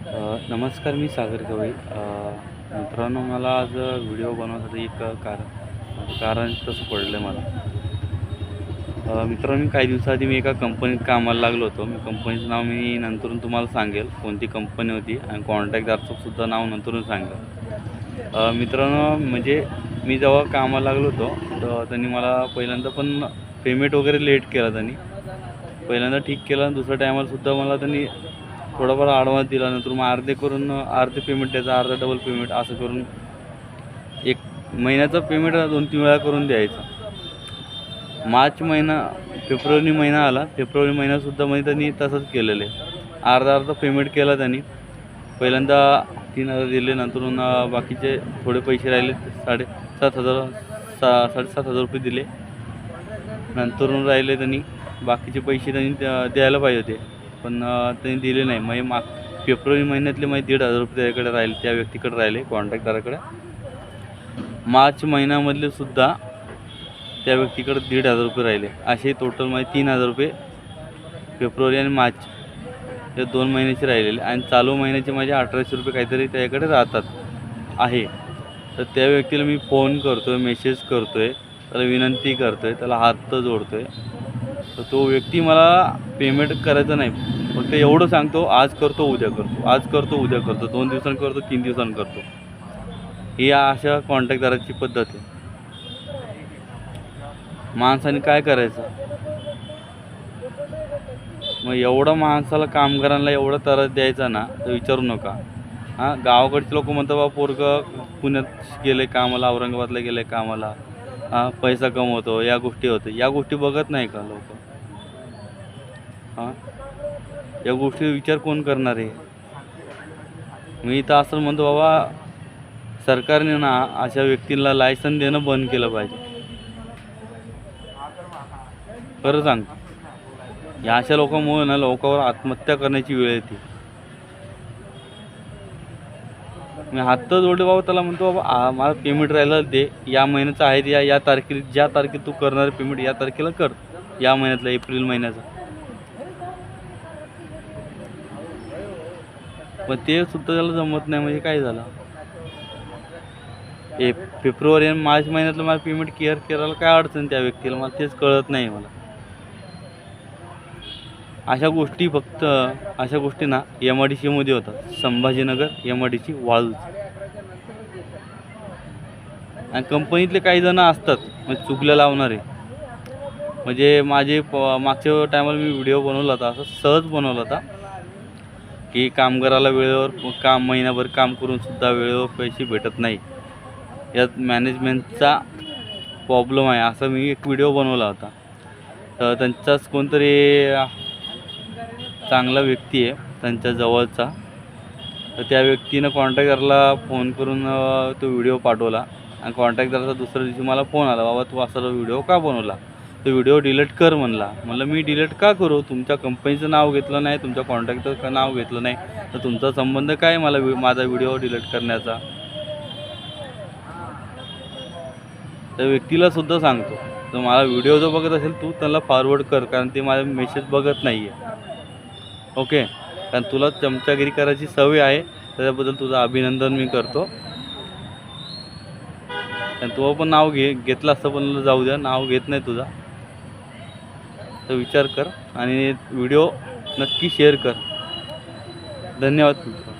नमस्कार मी सागर गवई मित्रांनो मला आज व्हिडिओ बनवण्यासाठी एक कारण कारण तसं पडलं आहे मला मित्रांनो मी काही दिवसाआधी मी एका कंपनीत कामाला लागलो होतो. मी कंपनीचं नाव मी नंतरून तुम्हाला सांगेल कोणती कंपनी होती आणि कॉन्टॅक्टदारचं सुद्धा नाव नंतरून सांगेल. मित्रांनो म्हणजे मी जेव्हा कामाला लागलो होतो तर त्यांनी मला पहिल्यांदा पण पेमेंट वगैरे लेट केला त्यांनी. पहिल्यांदा ठीक केलं आणि दुसऱ्या टायमाला सुद्धा मला त्यांनी थोडाफार ॲडव्हान्स दिला नंतर मग अर्धे करून अर्धे पेमेंट द्यायचं अर्धा डबल पेमेंट असं करून एक महिन्याचं पेमेंट दोन तीन वेळा करून द्यायचं. मार्च महिना फेब्रुवारी महिना आला. फेब्रुवारी महिनासुद्धा म्हणजे त्यांनी तसंच केलेलं आहे. अर्धा अर्धा पेमेंट केला त्यांनी. पहिल्यांदा तीन हजार दिले नंतर बाकीचे थोडे पैसे राहिले साडे सात हजार सा साडेसात हजार रुपये दिले. नंतरून राहिले त्यांनी. बाकीचे पैसे त्यांनी द्या- द्यायला पाहिजे होते. पण त्यांनी दिले नाही. म्हणजे माग फेब्रुवारी महिन्यातले माझे दीड हजार रुपये त्याच्याकडे राहिले त्या व्यक्तीकडे राहिले कॉन्ट्रॅक्टदाराकडे मार्च महिन्यामधले सुद्धा त्या व्यक्तीकडे दीड हजार रुपये राहिले. असे टोटल माझे तीन हजार रुपये फेब्रुवारी आणि मार्च या दोन महिन्याचे राहिलेले. आणि चालू महिन्याचे माझे अठराशे रुपये काहीतरी त्याच्याकडे राहतात. आहे. तर त्या व्यक्तीला मी फोन करतो आहे मेसेज करतो आहे त्याला विनंती करतो आहे त्याला हात जोडतो आहे तर तो व्यक्ती मला पेमेंट करायचं नाही. फक्त एवढं सांगतो आज करतो उद्या करतो. आज करतो उद्या करतो. दोन दिवसांनी करतो तीन दिवसांनी करतो. ही अशा कॉन्टॅक्टदाराची पद्धत आहे. माणसाने काय करायचं? मग एवढं माणसाला कामगारांना एवढं त्रास द्यायचा ना तर विचारू नका. हां गावाकडचे लोक म्हणतात बा पोरगं पुण्यात गेले कामाला औरंगाबादला गेले कामाला. हां पैसा कमवतो या गोष्टी होतो या गोष्टी बघत नाही का लोक? हां? या गोष्टी विचार कोण करणार आहे? मी तर असं म्हणतो बाबा सरकारने ना अशा व्यक्तींना लायसन देणं बंद केलं पाहिजे. खरं सांग या अशा लोकांमुळे ना लोकांवर आत्महत्या करण्याची वेळ येते. मी हात जोडले बाबा त्याला म्हणतो बाबा मला पेमेंट राहिलं दे. या महिन्याचं आहे या या तारखेला ज्या तारखेत तू करणार पेमेंट या तारखेला कर. या महिन्यातला एप्रिल महिन्याचं. पण ते सुद्धा त्याला जमत नाही म्हणजे काय झालं? ए फेब्रुवारी आणि मार्च महिन्यातलं मला पेमेंट केअर करायला काय अडचण त्या व्यक्तीला? मला तेच कळत नाही मला. अशा गोष्टी फक्त अशा गोष्टी ना एम आय डी सीमध्ये होतात. Sambhajinagar M I D C Waluj. आणि कंपनीतले काही जण असतात म्हणजे चुकल्या लावणारे. म्हणजे माझे प मागच्या टायमाला मी व्हिडिओ बनवला होता असं सहज बनवला होता. की कामगाराला वेळेवर काम महिनाभर काम करूनसुद्धा वेळेवर पैसे भेटत नाही. यात मॅनेजमेंटचा प्रॉब्लेम आहे असं मी एक व्हिडिओ बनवला होता. तर त्यांचाच कोणतरी चांगला व्यक्ती आहे त्यांच्या जवळचा. तर त्या व्यक्तीनं कॉन्टॅक्टरला फोन करून तो व्हिडिओ पाठवला. आणि कॉन्टॅक्टरचा दुसऱ्या दिवशी मला फोन आला बाबा तू असा व्हिडिओ का बनवला? तो व्हिडिओ डिलीट कर म्हणला. म्हणलं मी डिलीट का करू? तुमच्या कंपनीचं नाव घेतलं नाही तुमच्या कॉन्टॅक्टरचं नाव घेतलं नाही? तर तुमचा संबंध काय मला वि- माझा व्हिडिओ डिलीट करण्याचा? त्या व्यक्तीला सुद्धा सांगतो. तर मला व्हिडिओ जो बघत असेल तू त्याला फॉरवर्ड कर कारण ते माझा मेसेज बघत नाही आहे ओके. कारण तुला चमचागिरी करायची सवय आहे त्याच्याबद्दल तुझं अभिनंदन मी करतो. आणि तू पण नाव घे घेतलं असतं पण जाऊ द्या नाव घेत नाही तुझा. तर विचार कर आणि व्हिडिओ नक्की शेअर कर. धन्यवाद तुमचा